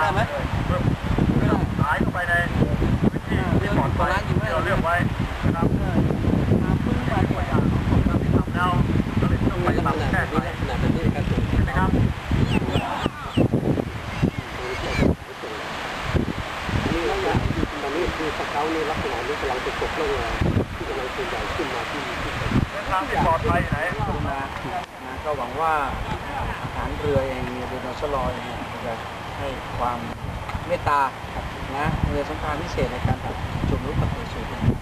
ได้ไหมเพื่อหายเข้าไปในพื้นที่ที่ปลอดภัยที่เราเลือกไว้นะครับตัวอย่างของคนทำที่ทำแล้วเราเลยต้องไปไปจะปรับทำแบบแก้ไขนี้นะแบบนี้ในการตรวจใช่ไหมครับนี่แล้วอย่างตอนนี้คือสเกลนี่ลักษณะนี้กำลังจะตกลงมาที่กำลังตัวใหญ่ขึ้นมาที่ที่เส้นทางที่ปลอดภัยไหนมานะก็หวังว่าอาหารเรือเองเนี่ยเรือนอชลอยเนี่ยจะ ให้ความเมตตานะเรือสำคัญพิเศษในการแบบจุ่มรุกกับตัวสูง